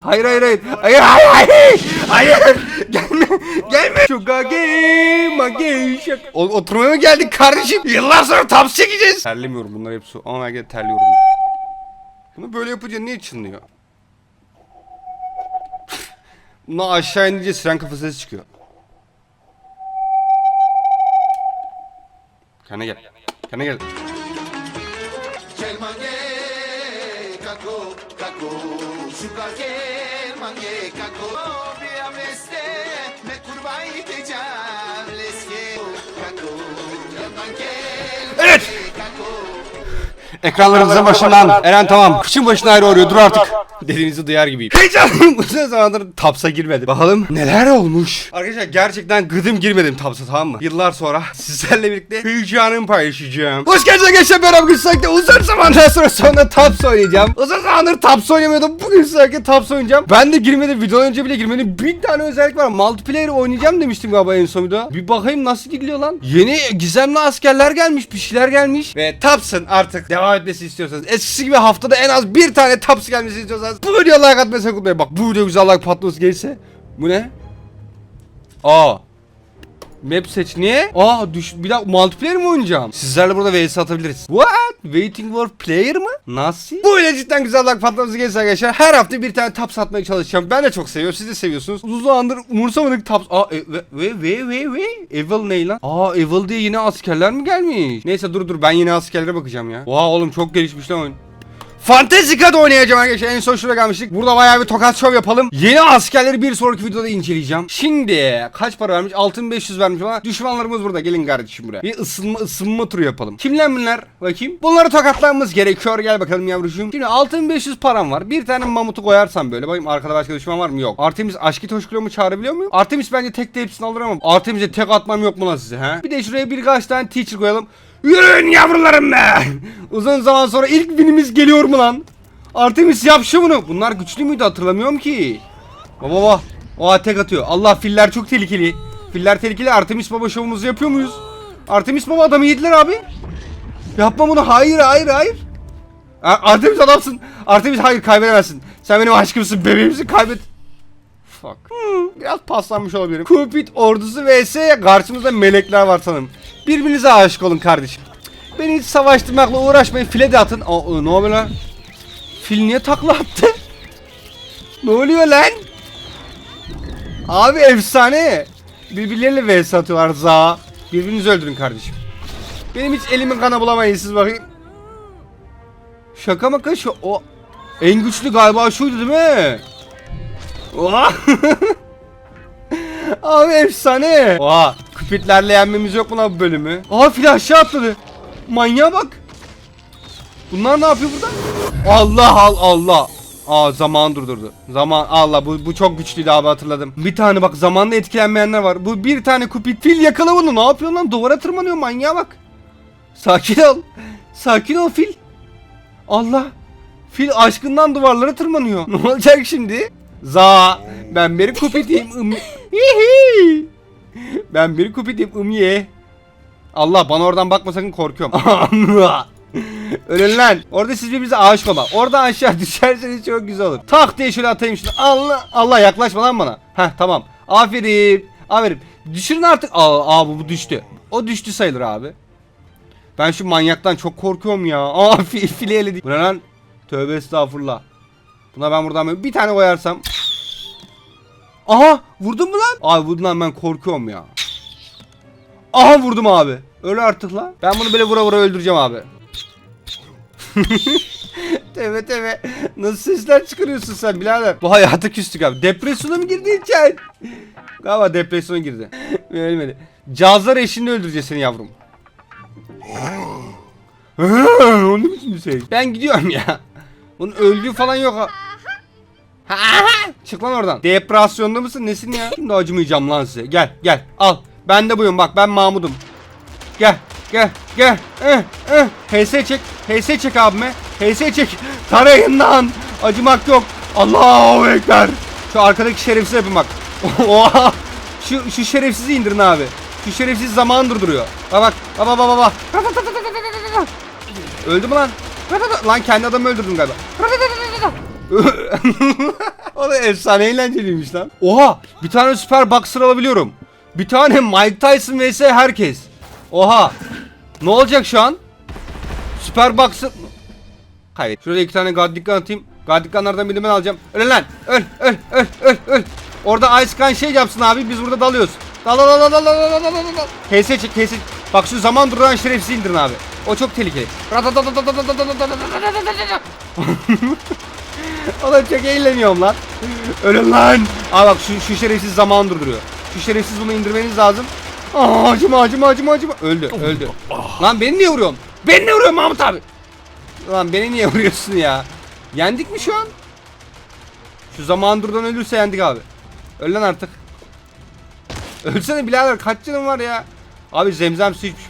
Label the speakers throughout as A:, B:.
A: Hayır hayır hayır. Hayır hayır hayır. Hayır. Gelme. Gelme. Şuga game again. O, oturmaya mı geldik kardeşim? Yıllar sonra taps çekeceğiz. Terlemiyorum bunlar hep su. Ama gel terliyorum. Bunu böyle yapınca niye çınlıyor? Bunu aşağı inince siren kafa sesi çıkıyor. Kana gel. Kana gel.
B: Gel mange kako Bir ameste me kurvayı tecavüz leske kako
A: Evet. Ekranlarınızın başından Eren tamam. Kışın başına ayrı arıyor dur artık. Dediğinizi duyar gibiyim. Heyecanlıyım. Uzun zamandır Taps'a girmedim. Bakalım neler olmuş. Arkadaşlar gerçekten gıdım girmedim Taps'a tamam mı? Yıllar sonra sizlerle birlikte heyecanımı paylaşacağım. Hoş geldiniz arkadaşlar ben bugün sürekli uzun zamandan sonra sonunda Taps oynayacağım. Uzun zamandır Taps oynamıyordum. Bugün sürekli Taps oynayacağım. Ben de girmedim. Video önce bile girmedim. Bin tane özellik var. Multiplayer oynayacağım demiştim galiba en son videoda. Bir bakayım nasıl gidiyor lan. Yeni gizemli askerler gelmiş. Bir şeyler gelmiş. Ve Taps'ın artık devam etmesi istiyorsanız. Eskisi gibi haftada en az bir tane Taps gelmesi istiyorsanız. Bu videoya like atmayı sakın. Bak bu video güzel like patlaması gelirse. Bu ne? Aa. Map seç niye? Aa düş bir dakika multiplayer mi oynayacağım? Sizlerle burada vs atabiliriz. What? Waiting for player mı? Nasıl? Bu ile cidden güzel like patlaması gelirse arkadaşlar her hafta bir tane tap satmaya çalışacağım. Ben de çok seviyorum. Siz de seviyorsunuz. Uzun zamandır umursamadık taps. Aa e, ve ve ve ve ve Evil ne lan? Aa Evil diye yeni askerler mi gelmiş? Neyse dur dur ben yeni askerlere bakacağım ya. Oha oğlum çok gelişmiş lan oyun. Fantezika'da oynayacağım arkadaşlar. En son şurada gelmiştik. Burada bayağı bir tokat şov yapalım. Yeni askerleri bir sonraki videoda inceleyeceğim. Şimdi kaç para vermiş? 6500 vermiş ama düşmanlarımız burada. Gelin kardeşim buraya. Bir ısınma ısınma turu yapalım. Kimler bunlar? Bakayım. Bunları tokatlamamız gerekiyor. Gel bakalım yavrucuğum. Şimdi 6500 param var. Bir tane mamutu koyarsam böyle. Bakayım arkada başka düşman var mı? Yok. Artemis aşkı toşkulomu çağırabiliyor muyum? Artemis bence tek de hepsini alır ama Artemis'e tek atmam yok mu lan size he? Bir de şuraya birkaç tane teacher koyalım. Yürüyün yavrularım be. Uzun zaman sonra ilk binimiz geliyor mu lan? Artemis yap şu bunu. Bunlar güçlü müydü hatırlamıyorum ki. Baba baba. Oha tek atıyor. Allah filler çok tehlikeli. Filler tehlikeli. Artemis baba şovumuzu yapıyor muyuz? Artemis baba adamı yediler abi. Yapma bunu. Hayır hayır hayır. Artemis adamsın. Artemis hayır kaybedemezsin. Sen benim aşkımsın bebeğimsin kaybet. Fuck. Hmm, biraz paslanmış olabilirim. Cupid ordusu vs karşımızda melekler var sanırım. Birbirinize aşık olun kardeşim. Beni hiç savaştırmakla uğraşmayın. File de atın. Aa, ne oluyor lan? Fil niye takla attı? ne oluyor lan? Abi efsane. Birbirleriyle vs atıyorlar za. Birbirinizi öldürün kardeşim. Benim hiç elimin kana bulamayın siz bakayım. Şaka maka şu o en güçlü galiba şuydu değil mi? Oha. Abi efsane. Oha. Küpitlerle yenmemiz yok mu lan bu bölümü? Aa fil aşağı atladı. Manyağa bak. Bunlar ne yapıyor burada? Allah al Allah. Aa zaman durdurdu. Zaman Allah bu bu çok güçlüydü abi hatırladım. Bir tane bak zamanla etkilenmeyenler var. Bu bir tane kupit fil yakala bunu. Ne yapıyor lan? Duvara tırmanıyor manyağa bak. Sakin ol. Sakin ol fil. Allah. Fil aşkından duvarlara tırmanıyor. Ne olacak şimdi? Za. Ben bir ım- Hihi. ben bir kupitim. Umye. Allah bana oradan bakma sakın korkuyorum. Ölün lan. Orada siz birbirinize aşık olma. Orada aşağı düşerseniz çok güzel olur. Tak diye şöyle atayım şunu. Allah Allah yaklaşma lan bana. Heh tamam. Aferin. Aferin. Düşürün artık. Aa, aa bu, bu düştü. O düştü sayılır abi. Ben şu manyaktan çok korkuyorum ya. Aa fi, file. Bu ne lan? Tövbe estağfurullah. Buna ben buradan bir tane koyarsam. Aha vurdun mu lan? Abi bundan ben korkuyorum ya. Aha vurdum abi. Öyle artık la. Ben bunu böyle vura vura öldüreceğim abi. teve teve. Nasıl sesler çıkarıyorsun sen birader? Bu hayata küstük abi. Depresyona mı girdi içen? Galiba depresyona girdi. Ölmedi. Cazlar eşini öldüreceğiz seni yavrum. o ne biçim bir şey? Ben gidiyorum ya. Bunun öldüğü falan yok ha. Çık lan oradan. Depresyonda mısın? Nesin ya? Şimdi acımayacağım lan size. Gel gel al. Ben de buyum bak ben Mahmud'um. Gel gel gel. Eh, eh. HS çek. HS çek abime. HS çek. Tarayın lan. Acımak yok. Allahu Ekber. Şu arkadaki şerefsiz yapın bak. Oha. Şu, şu şerefsizi indirin abi. Şu şerefsiz zaman durduruyor. Bak bak bak bak bak bak. Öldü mü lan? Lan kendi adamı öldürdüm galiba o da efsane eğlenceliymiş lan. Oha bir tane süper boxer alabiliyorum. Bir tane Mike Tyson vs herkes. Oha. Ne olacak şu an? Süper boxer... Hayır. Şöyle iki tane gadlikkan atayım. Gadlikkanlardan birini ben alacağım. Öl lan. Öl öl öl öl öl. Orada Ice Khan şey yapsın abi biz burada dalıyoruz. Dal dal dal dal dal dal dal dal. KS çek KS. Bak şu zaman duran şerefsiz indirin abi. O çok tehlikeli. Oğlum çok eğleniyorum lan. Ölün lan. Aa bak şu, şu şerefsiz zaman durduruyor. Şu şerefsiz bunu indirmeniz lazım. Aa acıma acıma acıma acıma. Öldü öldü. Lan beni niye vuruyorsun? Beni niye vuruyorsun Mahmut abi? Lan beni niye vuruyorsun ya? Yendik mi şu an? Şu zaman durdan ölürse yendik abi. Öl lan artık. Ölsene birader kaç canın var ya? Abi zemzem su içmiş.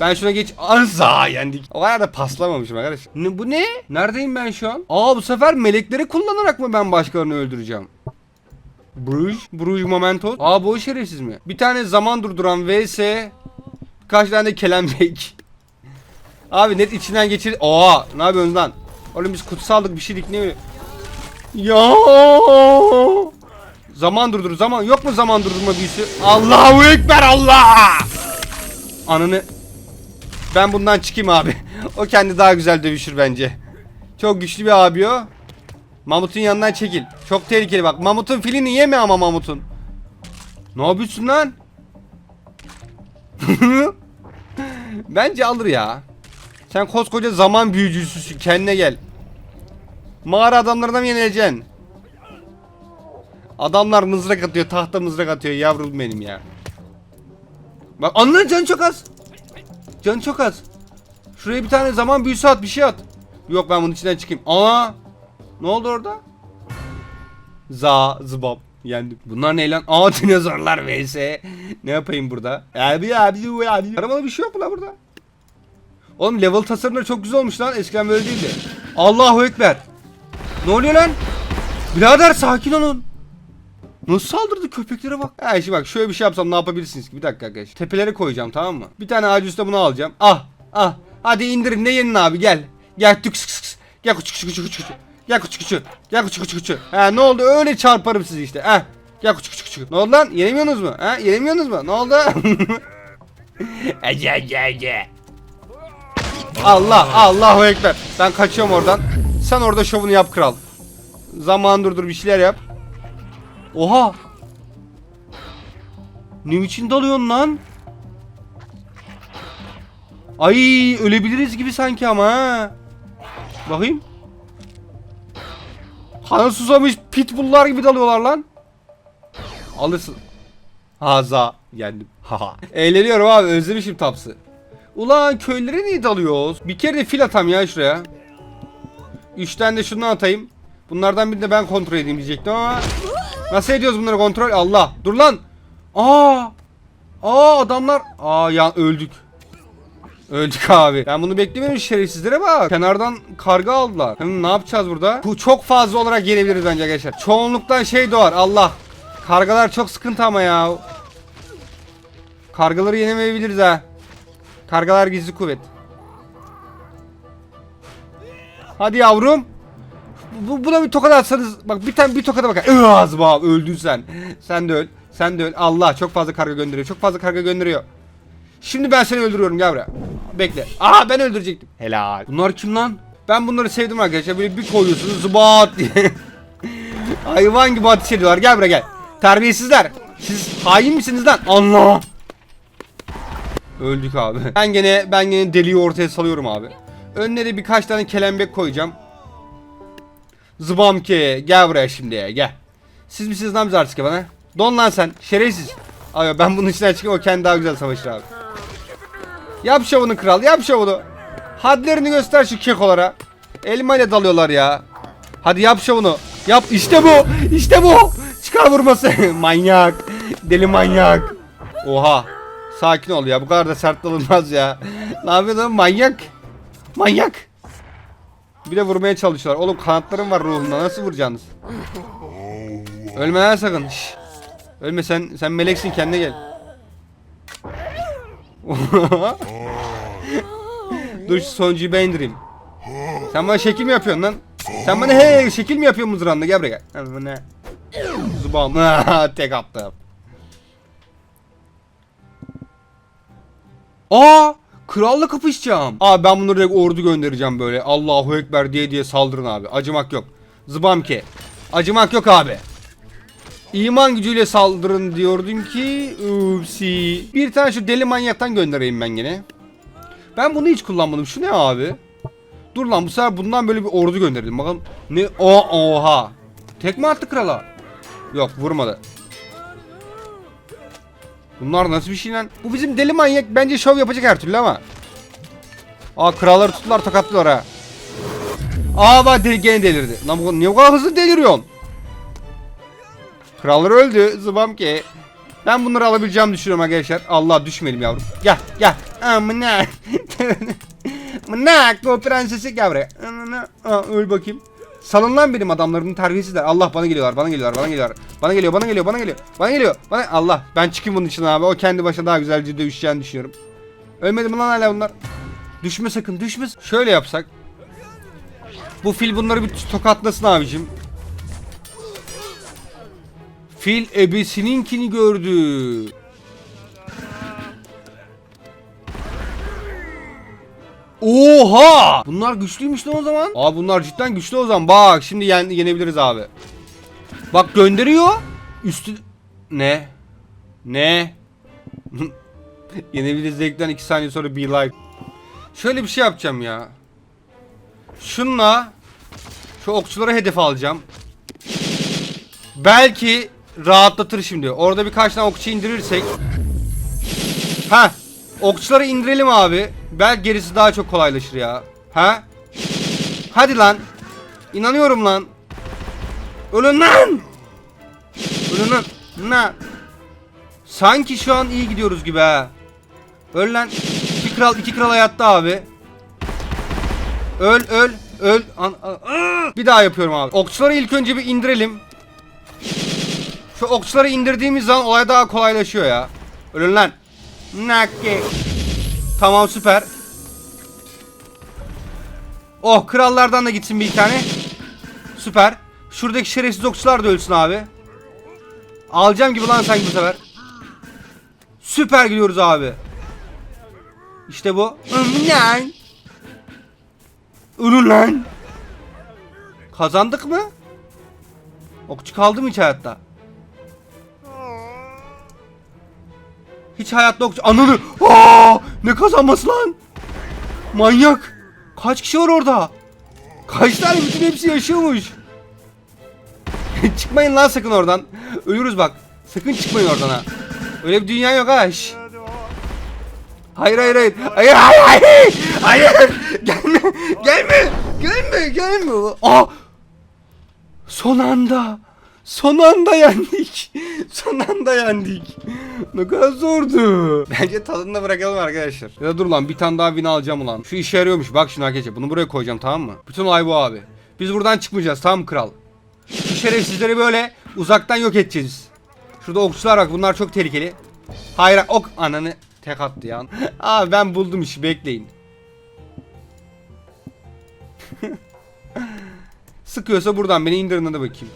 A: Ben şuna geç. Anza yendik. O kadar da paslamamışım arkadaş. Ne, bu ne? Neredeyim ben şu an? Aa bu sefer melekleri kullanarak mı ben başkalarını öldüreceğim? Bruges. Bruges Momentos. Aa bu şerefsiz mi? Bir tane zaman durduran vs. Birkaç tane de kelembek. Abi net içinden geçir. Aa ne yapıyorsunuz lan? Oğlum biz kutsaldık bir şeydik ne mi? Ya. Zaman durdur zaman yok mu zaman durdurma büyüsü? Allahu ekber Allah. Ananı ben bundan çıkayım abi. o kendi daha güzel dövüşür bence. Çok güçlü bir abi o. Mamut'un yanından çekil. Çok tehlikeli bak. Mamut'un filini yeme ama Mamut'un. Ne yapıyorsun lan? Bence alır ya. Sen koskoca zaman büyücüsüsün. Kendine gel. Mağara adamlarına mı yenileceksin? Adamlar mızrak atıyor, tahta mızrak atıyor yavrum benim ya. Bak anladın canı çok az. Canı çok az. Şuraya bir tane zaman büyüsü at, bir şey at. Yok ben bunun içinden çıkayım. Aa! Ne oldu orada? Za, zıbap. Yendim. Bunlar ne lan? Aa dinozorlar vs. ne yapayım burada? Abi abi abi. Aramalı bir şey yok mu lan burada? Oğlum level tasarımları çok güzel olmuş lan. Eskiden böyle değildi. Allahu Ekber. Ne oluyor lan? Birader sakin olun. Nasıl saldırdı köpeklere bak. Ha şimdi bak şöyle bir şey yapsam ne yapabilirsiniz ki? Bir dakika arkadaşlar. Tepelere koyacağım tamam mı? Bir tane ağacı üstte bunu alacağım. Ah ah. Hadi indirin ne yenin abi gel. Gel tük sık sık. Gel küçük küçük küçük küçük. Gel küçük küçük. Gel küçük küçük küçük. Ha ne oldu öyle çarparım sizi işte. Ha. Gel küçük küçük küçük. Ne oldu lan? Yenemiyorsunuz mu? Ha yenemiyorsunuz mu? Ne oldu? Ece ece ece. Allah Allahu Ekber. Ben kaçıyorum oradan. Sen orada şovunu yap kral. Zaman durdur bir şeyler yap. Oha. Ne biçim dalıyorsun lan? Ay ölebiliriz gibi sanki ama ha. Bakayım. Kanı susamış pitbulllar gibi dalıyorlar lan. Alırsın. Haza yendim. Haha. Eğleniyorum abi özlemişim tapsı. Ulan köylere niye dalıyoruz? Bir kere de fil atam ya şuraya. Üç tane de şundan atayım. Bunlardan birini de ben kontrol edeyim diyecektim ama. Nasıl ediyoruz bunları kontrol? Allah. Dur lan. Aa. Aa adamlar. Aa ya öldük. Öldük abi. Ben bunu beklemiyorum şerefsizlere bak. Kenardan karga aldılar. Hem ne yapacağız burada? Bu çok fazla olarak gelebiliriz bence arkadaşlar. Çoğunluktan şey doğar. Allah. Kargalar çok sıkıntı ama ya. Kargaları yenemeyebiliriz ha. Kargalar gizli kuvvet. Hadi yavrum. Bu, buna bir tokat atsanız bak bir tane bir tokata bakar. Ağzım abi öldün sen. Sen de öl. Sen de öl. Allah çok fazla karga gönderiyor. Çok fazla karga gönderiyor. Şimdi ben seni öldürüyorum gel buraya. Bekle. Aha ben öldürecektim. Helal. Bunlar kim lan? Ben bunları sevdim arkadaşlar. Böyle bir koyuyorsunuz zıbat diye. Hayvan gibi ateş ediyorlar. Gel buraya gel. Terbiyesizler. Siz hain misiniz lan? Allah. Öldük abi. Ben gene ben gene deliği ortaya salıyorum abi. Önlere birkaç tane kelembek koyacağım. Zıbam ki gel buraya şimdi gel. Siz misiniz lan biz artık ya bana? Don lan sen şerefsiz. Ay ben bunun içinden çıkayım o kendi daha güzel savaşır abi. Yap şovunu kral yap şovunu. Hadlerini göster şu kekolara. Elma ile dalıyorlar ya. Hadi yap şovunu. Yap işte bu. İşte bu. Çıkar vurması. manyak. Deli manyak. Oha. Sakin ol ya bu kadar da sert dalınmaz ya. ne yapıyorsun manyak? Manyak. Bir de vurmaya çalışıyorlar. Oğlum kanatlarım var ruhumda. Nasıl vuracaksınız? Ölme lan sakın. Şş. Ölme sen sen meleksin kendine gel. Dur şu sonuncuyu ben indireyim. Sen bana şekil mi yapıyorsun lan? Sen bana he şekil mi yapıyorsun mızrağınla gel buraya gel. Ne? Zıbam. Tek attım. Aa! Kralla kapışacağım. Abi ben bunları direkt ordu göndereceğim böyle. Allahu Ekber diye diye saldırın abi. Acımak yok. Zıbam ki. Acımak yok abi. İman gücüyle saldırın diyordun ki. Upsi. Bir tane şu deli manyaktan göndereyim ben gene. Ben bunu hiç kullanmadım. Şu ne abi? Dur lan bu sefer bundan böyle bir ordu gönderelim. Bakalım. Ne? O oha. Tekme attı krala. Yok vurmadı. Bunlar nasıl bir şey lan? Bu bizim deli manyak bence şov yapacak her türlü ama. Aa kralları tuttular tokatlıyorlar ha. Aa bak deli, gene delirdi. Lan bu niye bu kadar hızlı deliriyorsun? Krallar öldü zıbam ki. Ben bunları alabileceğimi düşünüyorum arkadaşlar. Allah düşmeyelim yavrum. Gel gel. Amına. Mınak o prensesi gel buraya. Aa, öl bakayım. Salın lan benim adamlarımın terbiyesizler. Allah bana geliyorlar, bana geliyorlar, bana geliyorlar. Bana geliyor, bana geliyor, bana geliyor. Bana geliyor. Bana Allah. Ben çıkayım bunun için abi. O kendi başına daha güzelce dövüşeceğini düşünüyorum. Ölmedi mi lan hala bunlar? Düşme sakın, düşme. Şöyle yapsak. Bu fil bunları bir tokatlasın abicim. Fil ebesininkini gördü. Oha! Bunlar güçlüymüş lan o zaman. Aa bunlar cidden güçlü o zaman. Bak şimdi yen yenebiliriz abi. Bak gönderiyor. Üstü... Ne? Ne? yenebiliriz dedikten 2 saniye sonra be live. Şöyle bir şey yapacağım ya. Şunla şu okçulara hedef alacağım. Belki rahatlatır şimdi. Orada birkaç tane okçu indirirsek. Ha, okçuları indirelim abi. Belki gerisi daha çok kolaylaşır ya. Ha? Hadi lan. İnanıyorum lan. Ölün lan. Ölün lan. Ne? Sanki şu an iyi gidiyoruz gibi ha. Öl lan. İki kral, iki kral hayatta abi. Öl, öl, öl. An- bir daha yapıyorum abi. Okçuları ilk önce bir indirelim. Şu okçuları indirdiğimiz zaman olay daha kolaylaşıyor ya. Ölün lan. Nakke. Tamam süper. Oh krallardan da gitsin bir tane. Süper. Şuradaki şerefsiz okçular da ölsün abi. Alacağım gibi lan sanki bu sefer. Süper gidiyoruz abi. İşte bu. Lan. Ölün. Kazandık mı? Okçu kaldı mı hiç hayatta? Hiç hayatta okçu... Ananı! Aa, ne kazanması lan? Manyak! Kaç kişi var orada? Kaç tane bütün hepsi yaşıyormuş. Çıkmayın lan sakın oradan. Ölürüz bak. Sakın çıkmayın oradan ha. Öyle bir dünya yok ha. şş. Hayır hayır hayır. Hayır hayır hayır. Hayır. Gelme. Gelme. Gelme. Gelme. Aa. Son anda. Son anda yendik. Son anda yendik. Ne kadar zordu. Bence tadında bırakalım arkadaşlar. Ya da dur lan bir tane daha win alacağım ulan. Şu işe yarıyormuş. Bak şimdi arkadaşlar. Bunu buraya koyacağım tamam mı? Bütün olay bu abi. Biz buradan çıkmayacağız tamam mı kral? Şu şerefsizleri böyle uzaktan yok edeceğiz. Şurada okçular bak bunlar çok tehlikeli. Hayır ok ananı tek attı ya. Abi ben buldum işi bekleyin. Sıkıyorsa buradan beni indirin hadi bakayım.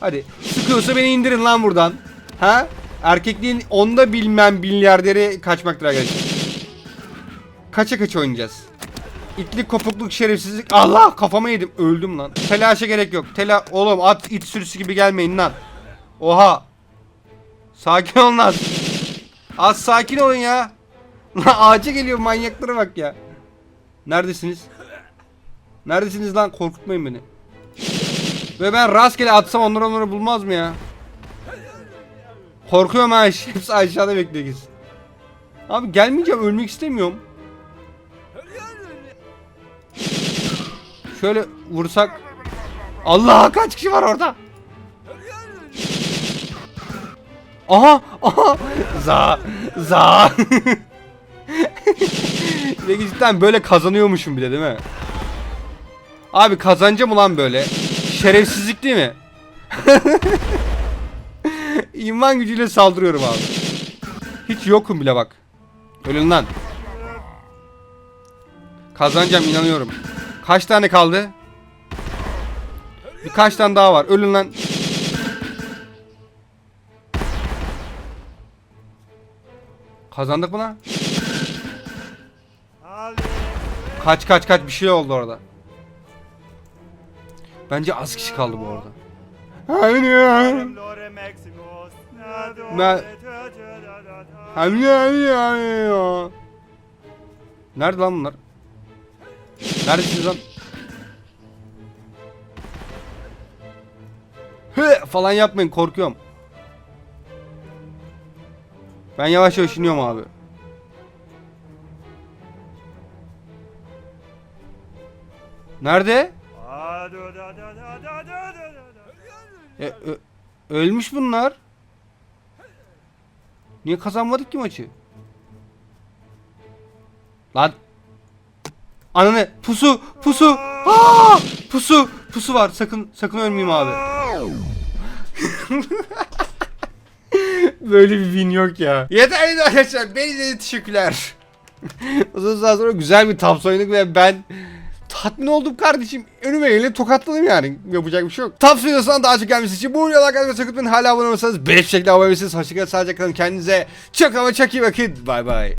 A: Hadi. Sıkıyorsa beni indirin lan buradan. Ha? Erkekliğin onda bilmem milyarderi kaçmaktır arkadaşlar. Kaça kaç oynayacağız? İtlik kopukluk şerefsizlik. Allah kafama yedim. Öldüm lan. Telaşa gerek yok. Tela oğlum at it sürüsü gibi gelmeyin lan. Oha. Sakin olun lan. Az sakin olun ya. Lan ağaca geliyor manyaklara bak ya. Neredesiniz? Neredesiniz lan? Korkutmayın beni. Ve ben rastgele atsam onları onları bulmaz mı ya? Korkuyorum ha. Hepsi aşağıda bekliyor. Abi gelmeyeceğim. Ölmek istemiyorum. Şöyle vursak. Allah kaç kişi var orada? Aha aha za za Ve cidden böyle kazanıyormuşum bile değil mi? Abi kazanacağım ulan böyle. Şerefsizlik değil mi? İman gücüyle saldırıyorum abi. Hiç yokum bile bak. Ölün lan. Kazanacağım inanıyorum. Kaç tane kaldı? Birkaç tane daha var. Ölün lan. Kazandık mı lan? Kaç kaç kaç bir şey oldu orada. Bence az kişi kaldı bu arada. Hayır.
C: Lore Maximus.
A: Ben- Hayır. Nerede lan bunlar? Neredesiniz lan? Hı falan yapmayın korkuyorum. Ben yavaş yavaş iniyorum abi. Nerede? E, ö- ölmüş bunlar. Niye kazanmadık ki maçı? Lan. Ananı pusu pusu. Aa! Pusu pusu var. Sakın sakın ölmeyeyim abi. Böyle bir win yok ya. Yeter arkadaşlar. Beni de teşekkürler. Uzun zaman sonra güzel bir Taps oynadık ve ben tatmin oldum kardeşim. Önüme gelip tokatladım yani. Yapacak bir şey yok. Taps videosundan daha çok gelmesi için bu like atmayı sakın unutmayın. Hala abone olursanız beş şekilde abone olabilirsiniz. Hoşçakalın. Sadece kalın. Kendinize çok ama çok iyi bakın. Bay bay.